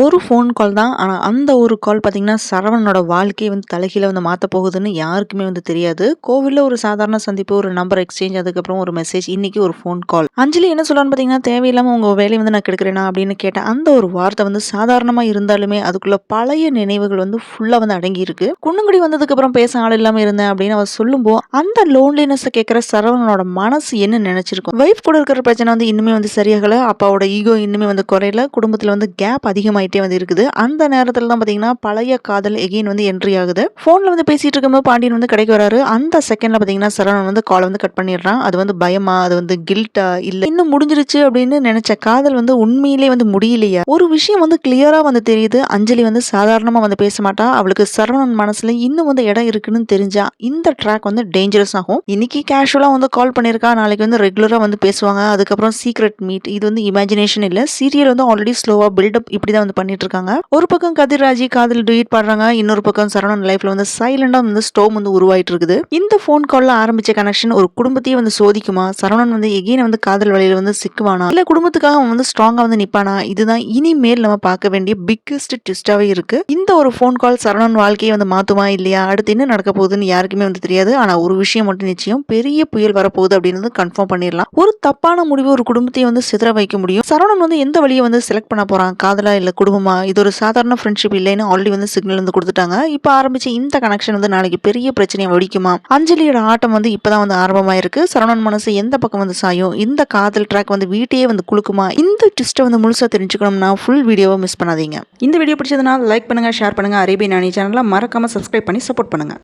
ஒரு phone call தான். ஆனால் அந்த ஒரு கால் பார்த்தீங்கன்னா சரவணனோட வாழ்க்கையை வந்து தலைகீழ வந்து மாற்ற போகுதுன்னு யாருக்குமே வந்து தெரியாது. கோவிலில் ஒரு சாதாரண சந்திப்பு ஒரு நம்பர் எக்ஸ்சேஞ்ச் அதுக்கப்புறம் ஒரு மெசேஜ் இன்னைக்கு ஒரு ஃபோன் கால் அஞ்சலி என்ன சொல்லலாம்னு பார்த்தீங்கன்னா தேவையில்லாமல் உங்கள் வேலையை வந்து நான் கெடுக்கிறேனா? அப்படின்னு கேட்டேன் அந்த ஒரு வார்த்தை வந்து சாதாரணமாக இருந்தாலுமே அதுக்குள்ள பழைய நினைவுகள் வந்து ஃபுல்லாக வந்து அடங்கி இருக்கு குன்னங்குடி வந்ததுக்கப்புறம் பேச ஆள் இல்லாமல் இருந்தேன் அப்படின்னு அவர் சொல்லும்போது அந்த லோன்லினஸை கேட்குற சரவணனோட மனசு என்ன நினைச்சிருக்கும்? வைஃப் கூட இருக்கிற பிரச்சனை வந்து இன்னுமே வந்து சரியாகலை. அப்பாவோட ஈகோ இன்னுமே வந்து குறையல. குடும்பத்தில் வந்து கேப் அதிகமாக ஆகிட்டே வந்து இருக்குது. அந்த நேரத்தில் தான் பார்த்தீங்கன்னா பழைய காதல் எகெயின் வந்து என்ட்ரி ஆகுது. ஃபோனில் வந்து பேசிட்டு இருக்கும்போது பாண்டியன் வந்து கிடைக்க வராரு. அந்த செகண்ட்ல பார்த்தீங்கன்னா சரவணன் வந்து காலை வந்து கட் பண்ணிடுறான். அது வந்து பயமா? அது வந்து கில்ட்டா இல்லை? இன்னும் முடிஞ்சிருச்சு அப்படின்னு நினைச்ச காதல் வந்து உண்மையிலே வந்து முடியலையா. ஒரு விஷயம் வந்து கிளியராக வந்து தெரியுது. அஞ்சலி வந்து சாதாரணமாக வந்து பேச மாட்டா. அவளுக்கு சரவணன் மனசுல இன்னும் வந்து இடம் இருக்குன்னு தெரிஞ்சா இந்த ட்ராக் வந்து டேஞ்சரஸ் ஆகும். இன்னைக்கு கேஷுவலாக வந்து கால் பண்ணியிருக்கா. நாளைக்கு வந்து ரெகுலராக வந்து பேசுவாங்க. அதுக்கப்புறம் சீக்ரெட் மீட் இது வந்து இமேஜினேஷன் இல்லை. சீரியல் வந்து ஆல்ரெடி ஸ்லோவாக பில்டப் இப்படி தான் வந்து பண்ணிட்டு இருக்காங்க ஒரு பக்கம் கதிர்ராஜி காதல் டுயிட் பாடுறாங்க. இன்னொரு பக்கம் சரவணன் லைஃப்ல வந்து சைலண்டா வந்து ஸ்டோம் வந்து உருவாயிட்டு இருக்குது இந்த ஃபோன் கால்ல ஆரம்பிச்ச கனெக்ஷன் ஒரு குடும்பத்தையே வந்து சோதிக்குமா? சரவணன் வந்து எகைன் வந்து காதல் வழியில வந்து சிக்குவானா? இல்ல குடும்பத்துக்காக அவன் வந்து ஸ்ட்ராங்கா வந்து நிப்பானா? இதுதான் இனிமேல் நம்ம பார்க்க வேண்டிய பிக்கஸ்ட் ட்விஸ்டாவே இருக்கு. இந்த ஒரு ஃபோன் கால் சரவணன் வாழ்க்கையை வந்து மாத்துமா இல்லையா? அடுத்து என்ன நடக்க போகுதுன்னு யாருக்குமே வந்து தெரியாது. ஆனா ஒரு விஷயம் மட்டும் நிச்சயம் பெரிய புயல் வரப்போகுது அப்படின்னு கன்ஃபார்ம் பண்ணிடலாம். ஒரு தப்பான முடிவு ஒரு குடும்பத்தையும் வந்து சிதற வைக்க முடியும். சரவணன் வந்து எந்த வழியை வந்து செலக்ட் பண்ண போறான்? காதலா இல்ல குடும்பமா? இது ஒரு சாதாரண ஃப்ரெண்ட்ஷிப் இல்லைன்னு ஆல்ரெடி வந்து சிக்னல் வந்து கொடுத்துட்டாங்க. இப்போ ஆரம்பிச்ச இந்த கனெக்ஷன் வந்து நாளைக்கு பெரிய பிரச்சனையை வெடிக்குமா? அஞ்சலியோட ஆட்டம் வந்து இப்பதான் வந்து ஆரம்பமாயிருக்கு. சரவணன் மனசு எந்த பக்கம் வந்து சாயும்? இந்த காதல் ட்ராக் வந்து வீட்டையே வந்து குளுக்குமா இந்த ட்விஸ்ட்டை வந்து முழுசா தெரிஞ்சுக்கணும்னா ஃபுல் வீடியோவை மிஸ் பண்ணாதீங்க. இந்த வீடியோ பிடிச்சதுனா லைக் பண்ணுங்க ஷேர் பண்ணுங்க. அரேபியன் அணி சேனலில் மறக்காம சப்ஸ்கிரைப் பண்ணி சப்போர்ட் பண்ணுங்க.